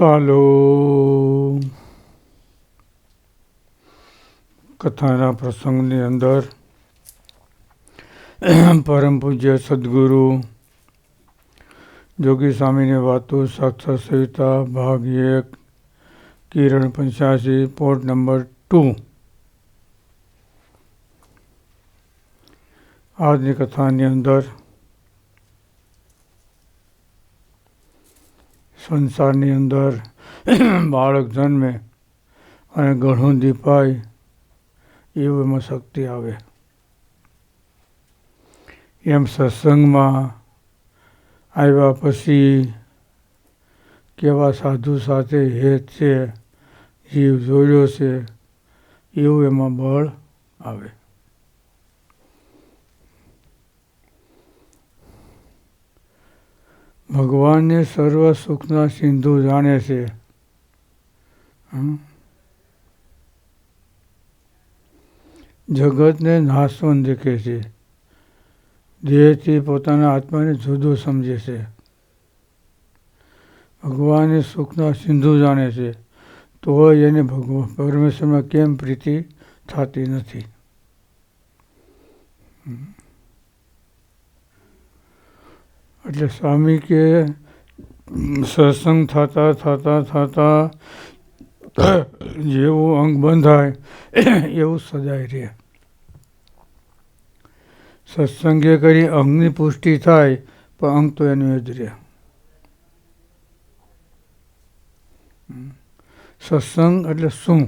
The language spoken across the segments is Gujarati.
ચાલો. કથાના પ્રસંગની અંદર પરમ પૂજ્ય સદગુરુ જોગી સ્વામીની વાતો સાક્ષાત સવિતા ભાગ એક, કિરણ પંચ્યાસી, પોર્ટ નંબર ટુ. આજની કથાની અંદર સંસારની અંદર બાળક જન્મે અને ઘણું દીપાય એવું એમાં શક્તિ આવે. એમ સત્સંગમાં આવ્યા પછી કેવા સાધુ સાથે હેત છે, જીવ જોયો છે, એવું એમાં બળ આવે. ભગવાનને સર્વ સુખના સિંધુ જાણે છે? જગતને નાશવંત દેખે છે. દેહથી પોતાના આત્માને જુદું સમજે છે. ભગવાનને સુખના સિંધુ જાણે છે. તો એને ભગવાન પરમેશ્વરમાં કેમ પ્રીતિ થતી નથી? એટલે સ્વામી કે સત્સંગ થતા થતા થતા જેવું અંગ બંધાય, એવું સદાય રહે. સત્સંગે કરી અંગની પુષ્ટિ થાય, પણ અંગ તો એનું જ રહે. સત્સંગ એટલે શું?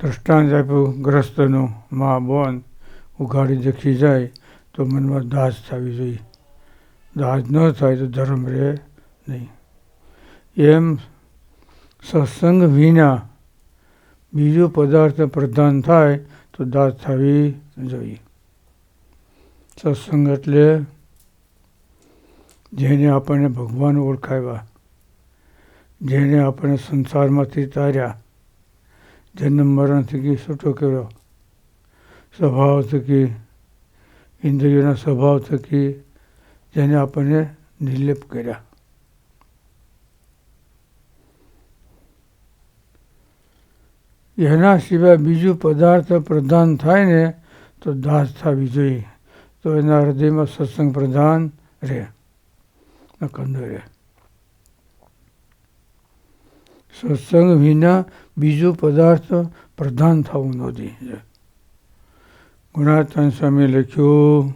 દ્રષ્ટાંત આપ્યું, ગ્રસ્તનું મા બોન ઉઘાડી દેખી જાય તો મનમાં દાસ થવી જોઈએ. દાસ ન થાય તો ધર્મ રહે નહીં. એમ સત્સંગ વિના બીજો પદાર્થ પ્રધાન થાય તો દાસ થવી જોઈએ. સત્સંગ એટલે જેને આપણને ભગવાન ઓળખાવ્યા, જેને આપણે સંસારમાંથી તાર્યા જન્મ મરણ થકી છૂટો કર્યો સ્વભાવ થકી ઇન્દ્રિયોના સ્વભાવ થકી જેને આપણને નિર્લેપ કર્યા. એના સિવાય બીજું પદાર્થ પ્રધાન થાય ને તો દાસ થવી જોઈએ. તો એના હૃદયમાં સત્સંગ પ્રધાન રહે. કંદો રહે. સત્સંગ વિના બીજું પદાર્થ પ્રધાન થવું નથી ગુણાતન સ્વામી લખ્યું,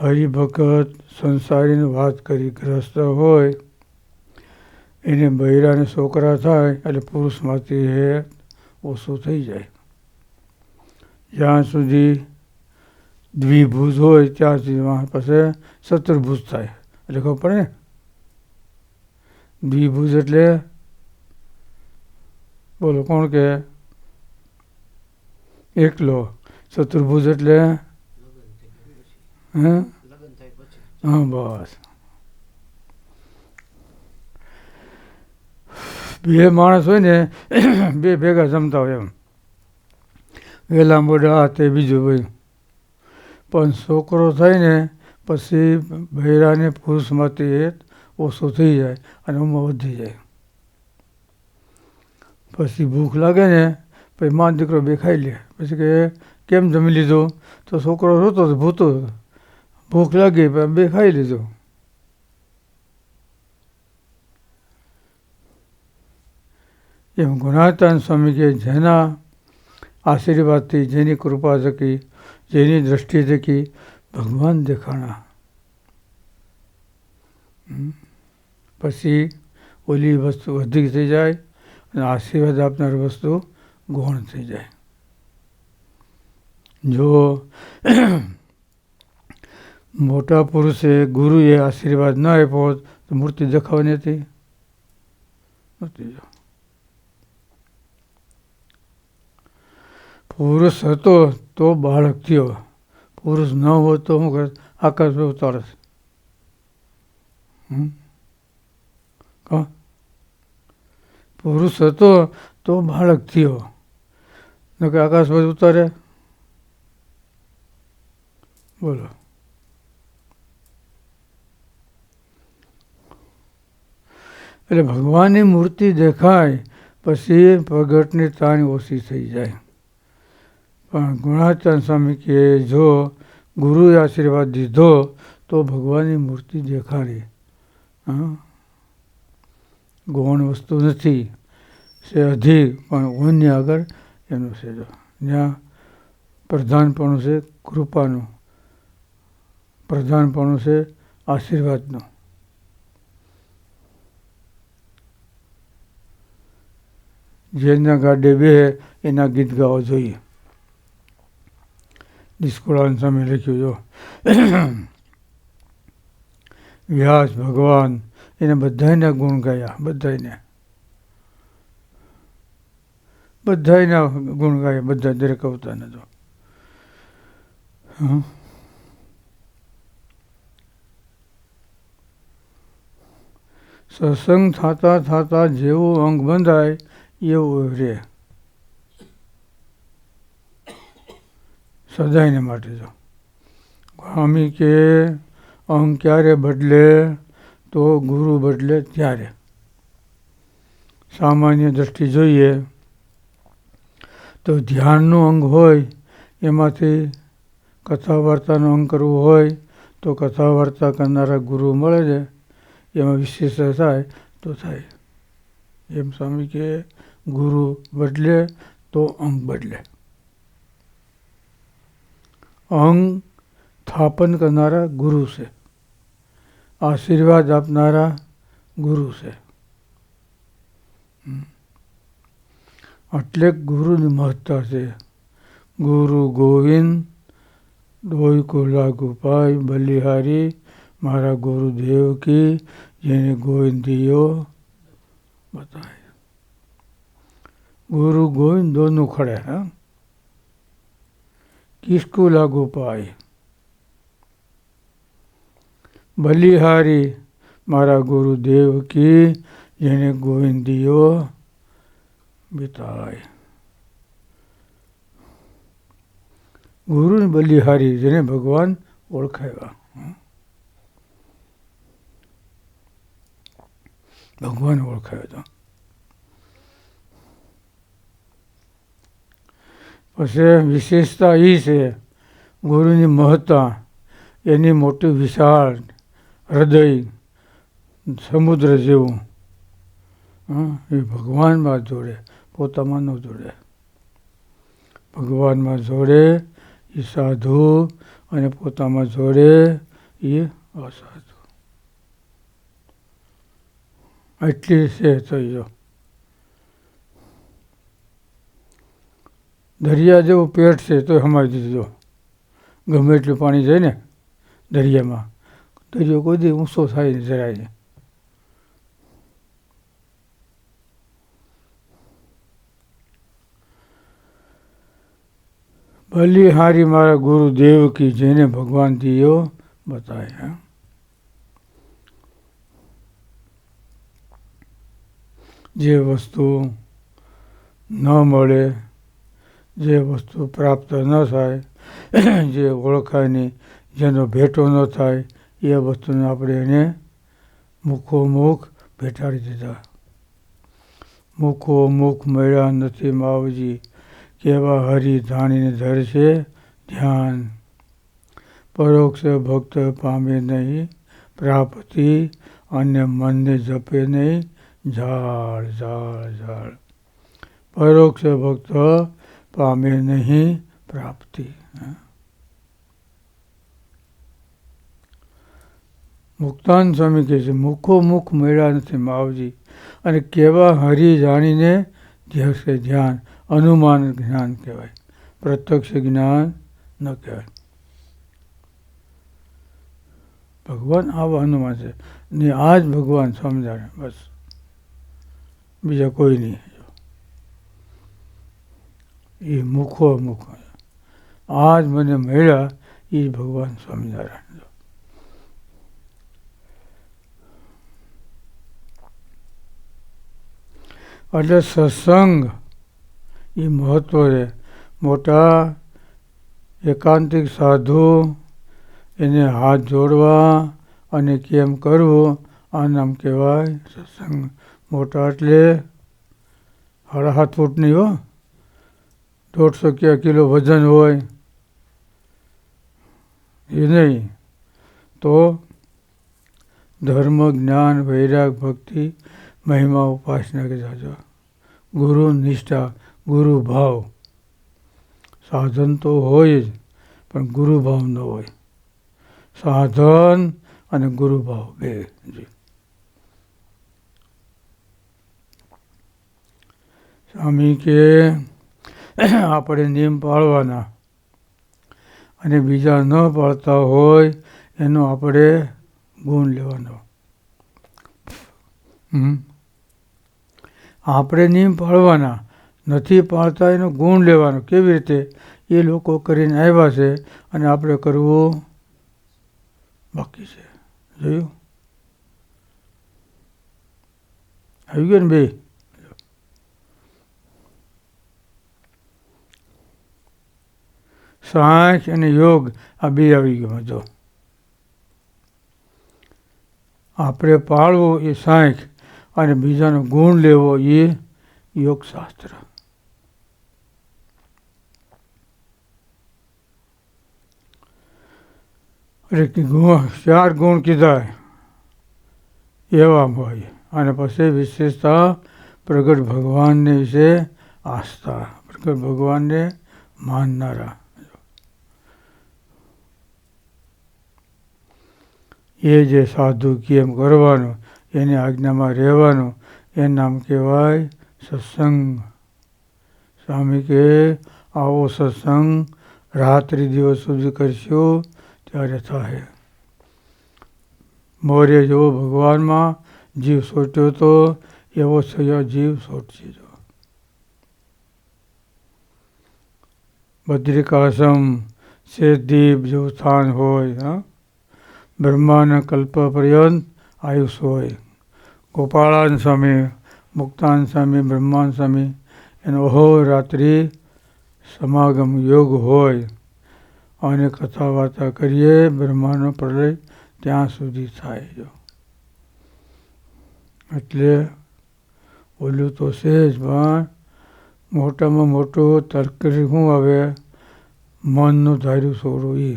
હરિભગત સંસારીની વાત કરી, ગ્રસ્ત હોય, એને બૈરાને છોકરા થાય, એટલે પુરુષમાંથી હે ઓછું થઈ જાય. જ્યાં સુધી દ્વિભુજ હોય, ત્યાં સુધી વાં પાસે શત્રુભુજ થાય. એટલે ખબર પડે ને? દ્વિભુજ એટલે, બોલો, કોણ કે? એકલો. ચતુર્ભુજ એટલે? હે? હા, બસ. બે માણસ હોય ને, બે ભેગા જમતા હોય એમ. વહેલા મોડા તે બીજું ભાઈ પણ છોકરો થાય ને, પછી બૈરાને પુરુષમાંથી એ ઓછો થઈ જાય અને ઉંમર વધી જાય. પછી ભૂખ લાગે ને પછી માં દીકરો બે ખાઈ લે. પછી કે કેમ જમી લીધો? તો છોકરો રોતો હતો ભૂતો. ભૂખ લાગી બે ખાઈ લીધો. એમ ગુણાતાન સ્વામી કે, જેના આશીર્વાદથી, જેની કૃપા થકી, જેની દ્રષ્ટિ થકી ભગવાન દેખાણા. પછી ઓલી વસ્તુ વધી થઈ જાય અને આશીર્વાદ આપનાર વસ્તુ ગૌણ થઈ જાય. જો મોટા પુરુષે ગુરુએ આશીર્વાદ ન આપ્યો તો મૂર્તિ દેખાવાની હતી? નથી પુરુષ હતો તો બાળક થયો. પુરુષ ન હોત તો શું કરે આકાશ ઉતારે પુરુષ હતો તો બાળક થયો. નકે આકાશ પર ઉતારે. બોલો. એટલે ભગવાનની મૂર્તિ દેખાય પછી પ્રગટની તાણ ઓછી થઈ જાય. પણ ગુણાચંદ સ્વામી કે જો ગુરુએ આશીર્વાદ દીધો તો ભગવાનની મૂર્તિ દેખાડી. હા? ગૌણ વસ્તુ નથી. છે અધિક, પણ ઓન્ય આગળ એનું છે જો. જ્યાં પ્રધાનપણું છે કૃપાનું. પ્રધાનપણું છે આશીર્વાદનું. જેના ગાડે બે એના ગીત ગાવા જોઈએ. નિષ્કુળાન સામે લખ્યું જો. વ્યાસ ભગવાન, એને બધાના ગુણ ગાયા બધાને બધાના ગુણ ગાય, બધા દરેક અવતારને તો હં. સત્સંગ થતા થતા જેવું અંગ બંધાય, એવું રે સદાયને માટે જો. સ્વામી કે અંગ ક્યારે બદલે, તો ગુરુ બદલે ત્યારે. સામાન્ય દ્રષ્ટિ જોઈએ તો ધ્યાનનું અંગ હોય, એમાંથી કથા વાર્તાનું અંગ કરવું હોય, તો કથા વાર્તા કરનારા ગુરુ મળે છે, એમાં વિશેષ થાય તો થાય. એમ સ્વામી કે ગુરુ બદલે તો અંગ બદલે. અંગ સ્થાપન કરનારા ગુરુ છે. આશીર્વાદ આપનારા ગુરુ છે. હમ. એટલે ગુરુનું મહત્તા છે. ગુરુ ગોવિંદ ડોય કોલા ગોપાઈ બલિહારી, મારા ગુરુદેવ કી, જેને ગોવિંદીઓ બતાય ગુરુ ગોવિંદ દોનું ખડે, હા? કિસકો લાગુ પાય બલિહારી, મારા ગુરુદેવ કી, જેને ગોવિંદીઓ બિતાય. ગુરુની બલિહારી જેને ભગવાન ઓળખાવ્યા. ભગવાન ઓળખાયો હતો. પછી વિશેષતા એ છે, ગુરુની મહત્તા, એની મોટી વિશાળ હૃદય, સમુદ્ર જેવું. એ ભગવાનમાં જોડે. પોતામાં ન જોડે. ભગવાનમાં જોડે એ સાધુ અને પોતામાં જોડે એ અસાધુ. એટલી છે થઈ જો દરિયા જેવું પેટ છે તો સમાઈ દીધો. ગમે એટલું પાણી જાય ને દરિયામાં દરિયો કોઈ દી ઊંચો થાય ને જરાય નહીં. બલિહારી મારા ગુરુદેવ કી જેને ભગવાન દિયો, બતાયા જે વસ્તુ ન મળે, જે વસ્તુ પ્રાપ્ત ન થાય, જે ઓળખાય નહીં જેનો ભેટો ન થાય, એ વસ્તુને આપણે એને મુખોમુખ ભેટાડી દીધા. મુખોમુખ મળ્યા નથી માવજી. કેવા હરિ જાણીને ધરશે ધ્યાન. પરોક્ષ ભક્ત પામે નહીં, પ્રાપ્તિ અને મનને જપે નહીં, ઝાડ ઝાડ ઝાડ. પરોક્ષ ભક્ત પામે નહીં, પ્રાપ્તિ. મુક્તાન સ્વામી કહે છે, મુખો મુખ મળ્યા નથી માવજી, અને કેવા હરી જાણીને ધ્યસે ધ્યાન. અનુમાન જ્ઞાન કહેવાય. પ્રત્યક્ષ જ્ઞાન ન કહેવાય. ભગવાન આવા હનુમાન છે. ને આ જ ભગવાન સમજાણે બસ. બીજા કોઈ નહીં. એ મુખો મુખ. આ જ મને મળ્યા, એ ભગવાન સ્વામિનારાયણ એટલે સત્સંગ એ મહત્વ છે. મોટા, એકાંતિક સાધુ, એને હાથ જોડવા અને કેમ કરવું, આ નામ કહેવાય સત્સંગ. મોટા એટલે સાડા સાત ફૂટની હો. દોઢસો કે કિલો વજન હોય. એ નહીં. તો ધર્મ, જ્ઞાન, વૈરાગ, ભક્તિ, મહિમા, ઉપાસના કે જાજો. ગુરુ નિષ્ઠા. ગુરુ ભાવ સાધન તો હોય જ, પણ ગુરુભાવ ન હોય. સાધન અને ગુરુભાવ બે જી. સ્વામી કે, આપણે નિયમ પાળવાના અને બીજા ન પાળતા હોય, એનો આપણે ગુણ લેવાનો. આપણે નિયમ પાળવાના નથી પાળતા એનો ગુણ લેવાનો. કેવી રીતે? એ લોકો કરીને આવ્યા છે અને આપણે કરવું બાકી છે. જોયું? આવી ગયું ને બે? સાંખ અને યોગ, આ બે આવી ગયો જો. આપણે પાળવું એ સાંખ અને બીજાનો ગુણ લેવો એ યોગશાસ્ત્ર. ચાર ગુણ કીધા એવા હોય. અને પછી વિશેષતા પ્રગટ ભગવાનને વિશે આસ્થા. પ્રગટ ભગવાનને માનનારા. એ જે સાધુ કેમ કરવાનું, એની આજ્ઞામાં રહેવાનું, એ નામ કહેવાય સત્સંગ. સ્વામી કે આવો સત્સંગ રાત્રિ દિવસ સુધી કરશો ત્યારે થાય. મોરે જેવો ભગવાનમાં જીવ સોટ્યો તો એવો સયો જીવ સોટશે જો. બદ્રિકાશ્રમ શેદીપ જેવું સ્થાન હોય, હા? બ્રહ્માના કલ્પ પર્યંત આયુષ હોય. ગોપાળાન સ્વામી, મુક્તાન સ્વામી, બ્રહ્માન સ્વામી, એનો અહોરાત્રિ સમાગમ યોગ હોય. અને કથા વાર્તા કરીએ, બ્રહ્માનો પ્રલય ત્યાં સુધી થાય જો એટલે ઓલું તો છે જ પણ મોટામાં મોટું તર્ક શું આવે મનનું ધાર્યું છોડવું એ.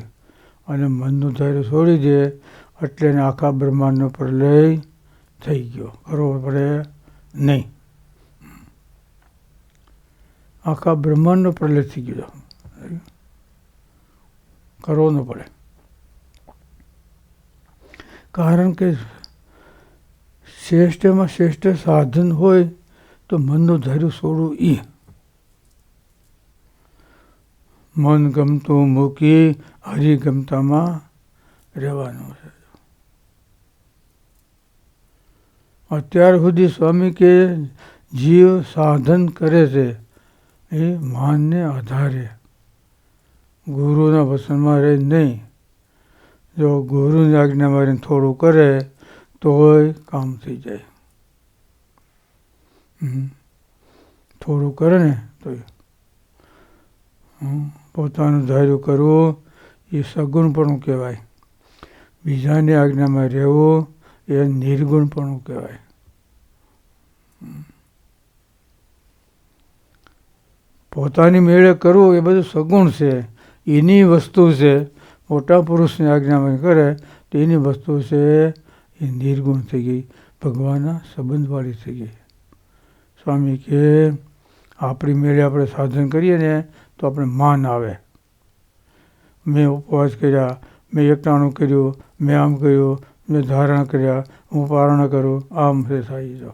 અને મનનું ધાર્યું છોડી દે, એટલે એને આખા બ્રહ્માંડનો પ્રલય થઈ ગયો. કરવો પડે નહીં. આખા બ્રહ્માંડનો પ્રલય થઈ ગયો. કરવો પડે. કારણ કે શ્રેષ્ઠમાં શ્રેષ્ઠ સાધન હોય તો મનનું ધૈર્ય છોડવું એ મન ગમતું મૂકી હરિગમતામાં રહેવાનું છે. અત્યાર સુધી સ્વામી કે જીવ સાધન કરે છે એ માનને આધારે. ગુરુના વસનમાં રહે નહીં. જો ગુરુની આજ્ઞામાં રહીને થોડું કરે તોય કામ થઈ જાય. થોડું કરે ને, તો પોતાનું ધાર્યું કરવું, એ સગુણપણું કહેવાય. બીજાની આજ્ઞામાં રહેવું, એ નિર્ગુણપણું કહેવાય. પોતાની મેળે કરવું એ બધું સગુણ છે. એની વસ્તુ છે, મોટા પુરુષની આજ્ઞામાં કરે, તો એની વસ્તુ છે, એ નિર્ગુણ થઈ ગઈ, ભગવાનના સંબંધવાળી થઈ ગઈ. સ્વામી કે, આપણી મેળે આપણે સાધન કરીએ ને, તો આપણે માન આવે. મેં ઉપવાસ કર્યા, મેં એકટાણું કર્યું, મેં આમ કર્યું, મેં ધારણ કર્યા, હું પારણ કરું, આમ છે થાય જો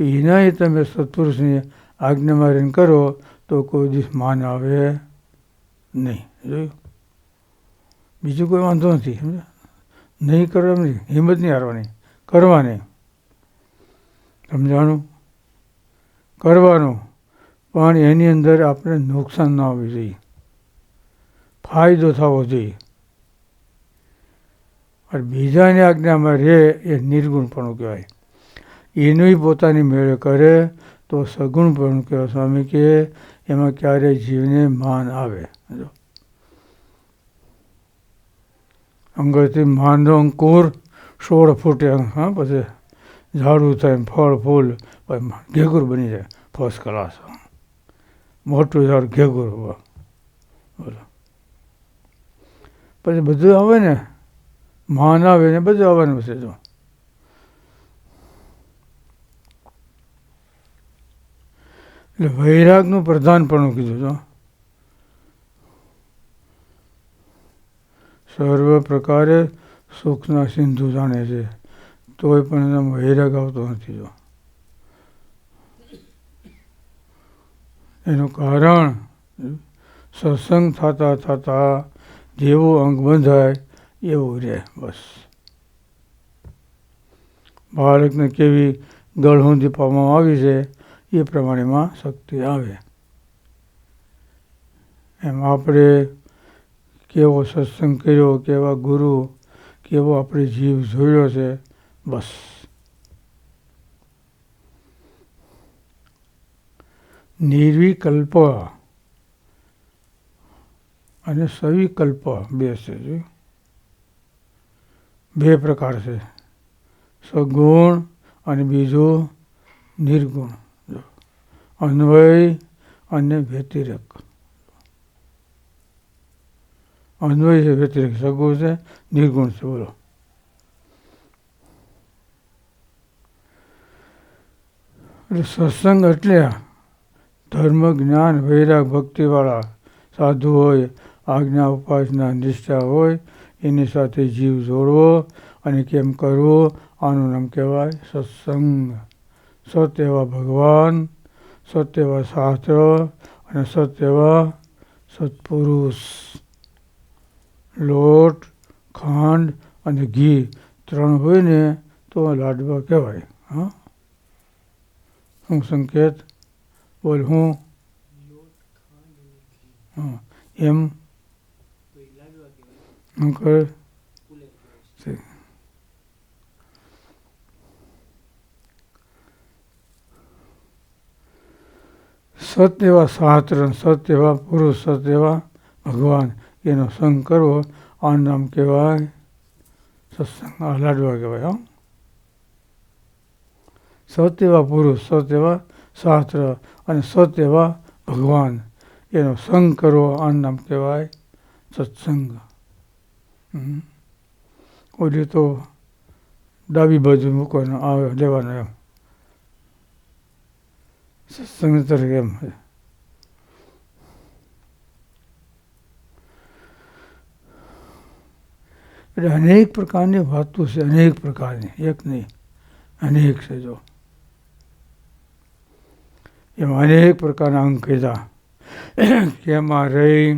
એના તમે સત્પુરુષની આજ્ઞામાં રહીને કરો, તો કોઈ દિવસ માન આવે. નહીં. જોયું? બીજું કોઈ વાંધો નથી, સમજ્યા? નહીં કરવાની હિંમત નહીં હારવાની. કરવાની. સમજાણું? કરવાનું. પણ એની અંદર આપણે નુકસાન ના આવવું જોઈએ. ફાયદો થવો જોઈએ. અને બીજાની આજ્ઞામાં રહે એ નિર્ગુણપણું કહેવાય. એનું પોતાની મેળે કરે તો સગુણપણું કહેવાય. સ્વામી કે એમાં ક્યારેય જીવને માન આવે? જો. અંગરથી માનનો અંકુર સોળ ફૂટે હા, પછી ઝાડું થાય ફળ, ફૂલ, પછી ઘેગુર બની જાય ફર્સ્ટ ક્લાસ મોટું ઝાડ ઘેગુર બોલો. પછી બધું આવે ને, માન આવે ને બધું આવવાનું છે જો. એટલે વૈરાગનું પ્રધાનપણું કીધું તો સર્વ પ્રકારે સુખના સિંધુ જાણે છે, તોય પણ એનામાં વૈરાગ આવતો નથી, જો. એનું કારણ સત્સંગ થતા થતા જેવું અંગ બંધાય એવું રહે, બસ. બાળકને કેવી ગળહુંદી પામવામાં આવી છે એ પ્રમાણેમાં શક્તિ આવે એમ આપણે કેવો સત્સંગ કર્યો, કેવા ગુરુ, કેવો આપણે જીવ જોયો છે, બસ નિર્વિકલ્પ અને સવિકલ્પ બે છે? બે પ્રકાર છે સગુણ અને બીજો નિર્ગુણ. અન્વય અને વ્યતિરેક. અન્વય છે, વ્યતિરેક. સગુણ છે, નિર્ગુણ છે, બોલો. સત્સંગ એટલે ધર્મ, જ્ઞાન, વૈરાગ, ભક્તિવાળા સાધુ હોય, આજ્ઞા, ઉપાસના, નિષ્ઠા હોય, એની સાથે જીવ જોડવો અને કેમ કરવો, આનું નામ કહેવાય સત્સંગ. સત એવા ભગવાન સત એવા શાસ્ત્ર અને સત્યવા સત્પુરુષ. લોટ ખાંડ અને ઘી ત્રણ હોય ને તો લાડવા કહેવાય હા? શું સંકેત? બોલ હું? હા એમ? અંકલ? સત એવા શાસ્ત્ર સત પુરુષ સત એવા ભગવાન. એનો સંગ કરવો આ નામ કહેવાય સત્સંગ. આ લાડવા કહેવાય, હો. સત એવા પુરુષ સત એવા શાસ્ત્ર અને સત એવા ભગવાન. એનો સંગ કરવો આ નામ કહેવાય સત્સંગ. ઓલી તો ડાબી બાજુ મૂકવાનો આવે લેવાનો એમ. સત્સંગ તરીકે અનેક પ્રકારની વાતો છે અનેક પ્રકારની એક નહીં અનેક છે જો એમાં અનેક પ્રકારના અંક કીધા કે એમાં રહી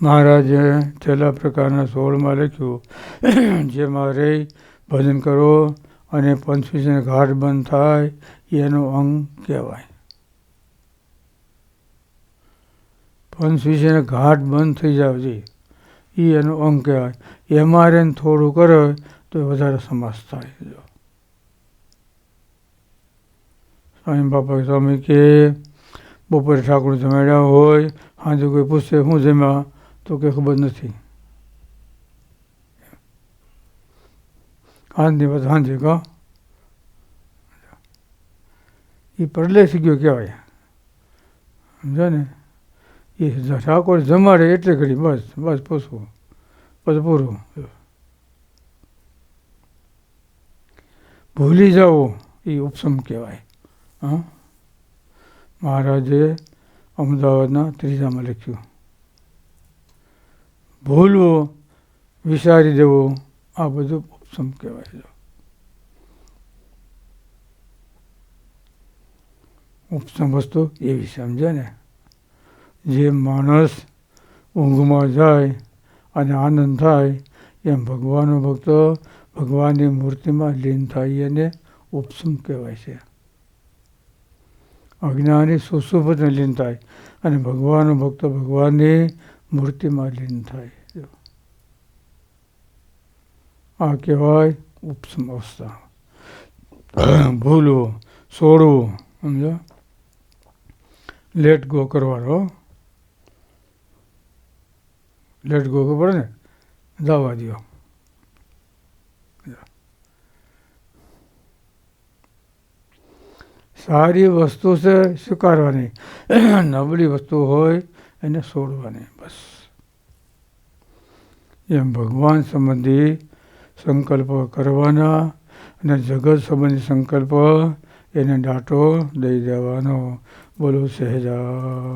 મહારાજે છેલ્લા પ્રકારના સોળમાં લખ્યું જેમાં રહી ભજન કરો અને પંચવીસને ઘાટ બંધ થાય એનું અંગ કહેવાય. પંચવીસને ઘાટ બંધ થઈ જાવ છે. એ એનું અંગ કહેવાય. એમાં રહીને થોડું કરે તો વધારે સમાસ થાય. જો. સ્વામી બાપા સ્વામી કે, બપોરે ઠાકોર જમાડ્યા હોય, સાંજે કોઈ પૂછે શું જમ્યા? તો કે, ખબર નથી. સાંજની વાત સાંજે કહો એ ગયો કહેવાય. સમજો ને એ ઠાકોર જમાડે એટલે ઘડી બસ બસ પૂછવું. બસ પૂરું. ભૂલી જાઓ, એ ઉપસમ કહેવાય. હા? મહારાજે અમદાવાદના ત્રીજામાં લખ્યું. ભૂલવો વિચારી દેવો, આ બધું ઉપસમ કહેવાય. ઉપસમ એવી સમજે ને. જે માણસ ઊંઘમાં જાય અને આનંદ થાય, એમ ભગવાનનો ભક્તો ભગવાનની મૂર્તિમાં લીન થાય એને ઉપસમ કહેવાય છે. અજ્ઞાની સુશુભને લીન થાય અને ભગવાનનો ભક્તો ભગવાનની મૂર્તિમાં લીન થાય. આ કહેવાય ઉપસમ અવસ્થા. ભૂલવું છોડવું સમજો લેટ ગો કરવાનો લેટ ગો ખબર ને જવા દો સારી વસ્તુ છે સ્વીકારવાની. નબળી વસ્તુ હોય એને છોડવાની, બસ. એમ ભગવાન સંબંધી સંકલ્પ કરવાના અને જગત સંબંધી સંકલ્પ એને ડાટો દઈ દેવાનો. બોલો સહેજા